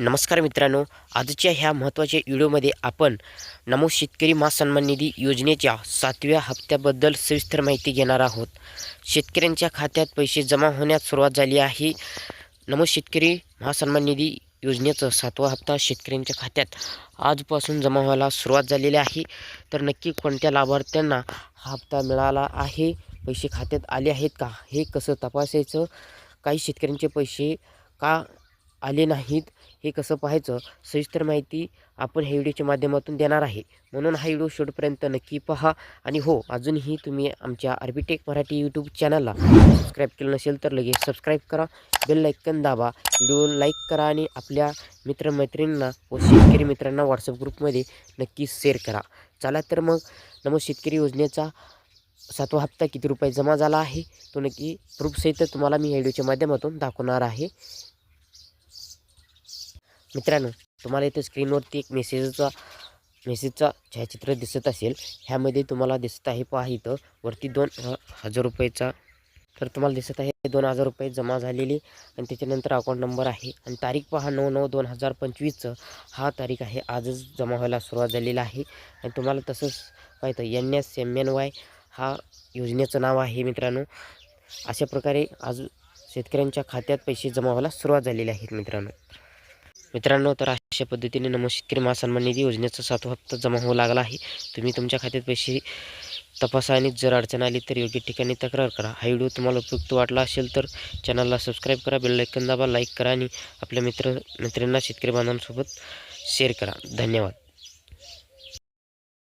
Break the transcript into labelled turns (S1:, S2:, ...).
S1: नमस्कार मित्रांनो आजच्या ह्या महत्त्वाच्या व्हिडिओमध्ये आपण नमो शेतकरी महासन्मान निधी योजनेच्या सातव्या हप्त्याबद्दल सविस्तर माहिती घेणार आहोत. शेतकऱ्यांच्या खात्यात पैसे जमा होण्यास सुरुवात झाली आहे. नमो शेतकरी महासन्मान निधी योजनेचा सातवा हप्ता शेतकऱ्यांच्या खात्यात आजपासून जमा व्हायला सुरुवात झालेली आहे. तर नक्की कोणत्या लाभार्थ्यांना हा हप्ता मिळाला आहे? पैसे खात्यात आले आहेत का? हे कसं तपासायचं? काही शेतकऱ्यांचे पैसे का आले नाहीत. हे कसं पाहायचं? सविस्तर माहिती आपण ह्या व्हिडिओच्या माध्यमातून देणार आहे. म्हणून हा व्हिडिओ शेवटपर्यंत नक्की पहा. आणि हो अजूनही तुम्ही आमच्या आर्बिटेक मराठी यूट्यूब चॅनलला सबस्क्राईब केलं नसेल तर लगेच सबस्क्राईब करा. बेल लाईकन दाबा. व्हिडिओ लाईक करा आणि आपल्या मित्रमैत्रिणींना व शेतकरी मित्रांना व्हॉट्सअप ग्रुपमध्ये नक्की शेअर करा. चला तर मग नमो शेतकरी योजनेचा सातवा हप्ता किती रुपये जमा झाला आहे? तो नक्की प्रूफसहित तुम्हाला मी ह्या व्हिडिओच्या माध्यमातून दाखवणार आहे. मित्रांनो तुम्हाला इथं स्क्रीनवरती एक मेसेजचा मेसेजचा छायाचित्र दिसत असेल. ह्यामध्ये तुम्हाला दिसत आहे पहा इथं वरती दोन हजार रुपयेचा. तर तुम्हाला दिसत आहे दोन हजार रुपये जमा झालेली. आणि त्याच्यानंतर अकाउंट नंबर आहे. आणि तारीख पहा नऊ नऊ दोन हजार पंचवीसचं. हा तारीख आहे आजच जमा व्हायला सुरुवात झालेला आहे. आणि तुम्हाला तसंच पाहिजे N S M N Y हा योजनेचं नाव आहे मित्रांनो. अशा प्रकारे आज शेतकऱ्यांच्या खात्यात पैसे जमा व्हायला सुरुवात झालेली आहे मित्रांनो. मित्रांनो तर अशा पद्धतीने नमो शेतकरी महासन्मान निधी योजनेचा सातवा हप्ता जमा होऊ लागला आहे. तुम्ही तुमच्या खात्यात पैसे तपासा आणि जर अडचण आली तर योग्य ठिकाणी तक्रार करा. हा व्हिडिओ तुम्हाला उपयुक्त वाटला असेल तर चॅनलला सबस्क्राईब करा बेल लायकन दाबा लाईक करा आणि आपल्या मित्र मित्रांना शेतकरी बांधवांसोबत शेअर करा. धन्यवाद.